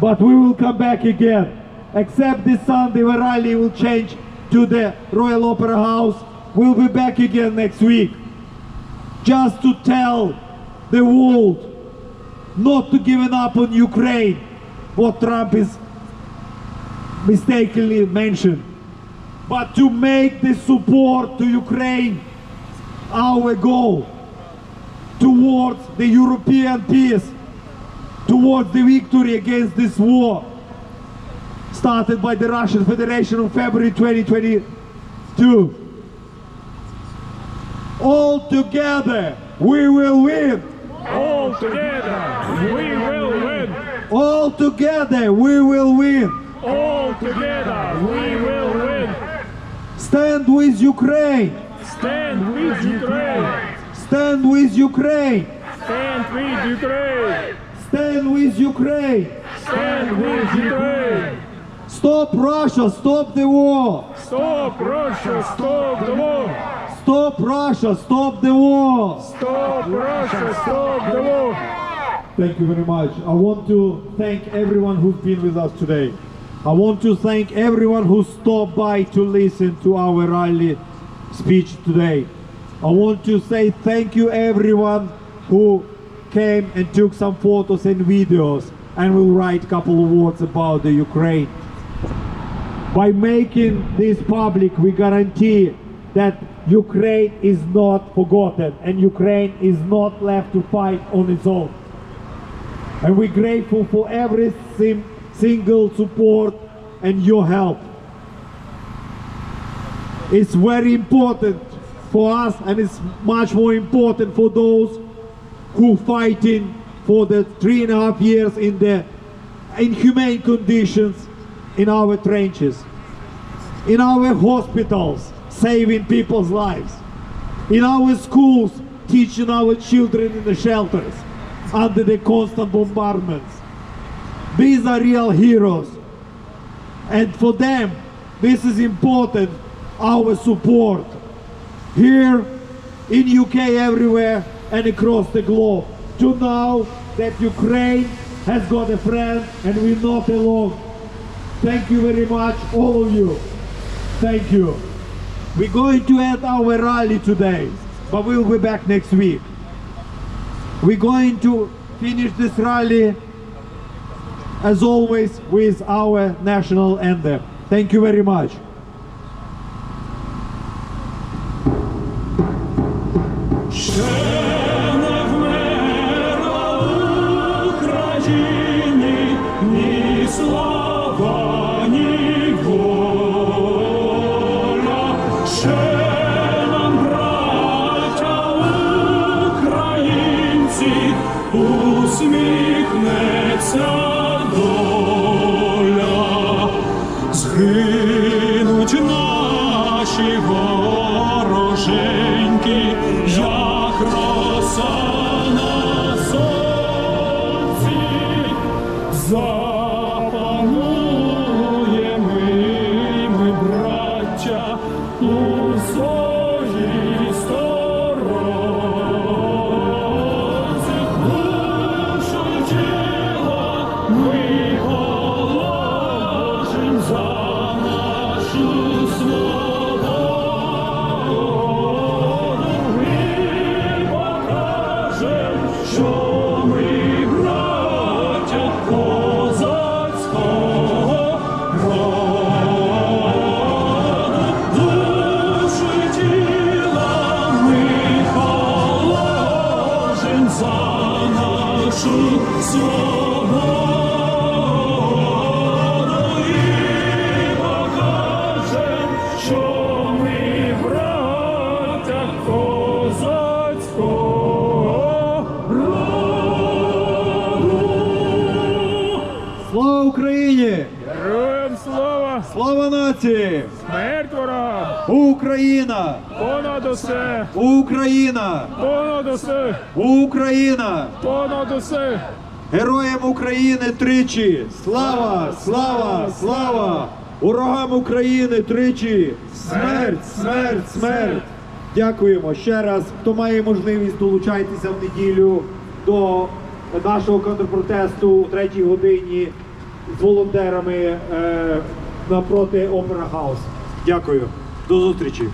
but we will come back again. Except this Sunday, where rally will change to the Royal Opera House. We'll be back again next week, just to tell the world not to give up on Ukraine, what Trump is mistakenly mentioned, but to make the support to Ukraine our goal towards the European peace, towards the victory against this war started by the Russian Federation in February 2022. All together we will win. All together, we will win. All together we will win. All together, we will win. Stand with Ukraine. Stand with Ukraine. Stand with Ukraine. Stand with Ukraine. Stand with Ukraine. Stand with Ukraine. Stop Russia. Stop the war. Stop Russia, stop the war. Stop Russia. Stop the war. Stop Russia, stop the war. Thank you very much. I want to thank everyone who's been with us today. I want to thank everyone who stopped by to listen to our rally speech today. I want to say thank you everyone who came and took some photos and videos and will write a couple of words about the Ukraine. By making this public, we guarantee that Ukraine is not forgotten and Ukraine is not left to fight on its own. And we're grateful for every sim- single support and your help. It's very important for us and it's much more important for those who fighting for the three and a half years in the inhumane conditions in our trenches, in our hospitals, saving people's lives, in our schools, teaching our children in the shelters under the constant bombardments. These are real heroes. And for them, this is important, our support. Here in UK everywhere and across the globe. To know that Ukraine has got a friend and we're not alone. Thank you very much, all of you. Thank you. We're going to end our rally today, but we'll be back next week. We're going to finish this rally as always with our national anthem. Thank you very much. Ще 处所。Україні! Героям слава! Слава нації! Смерть ворогам! Україна! Понад усе! Україна! Понад усе! Україна! Понад усе! Героям України тричі! Слава! Слава! Слава! Ворогам України тричі! Смерть! Смерть! Смерть! Дякуємо ще раз. Хто має можливість, долучайтеся в неділю до нашого контрпротесту у третій годині з волонтерами е, напроти Опера Хаус. Дякую. До зустрічі.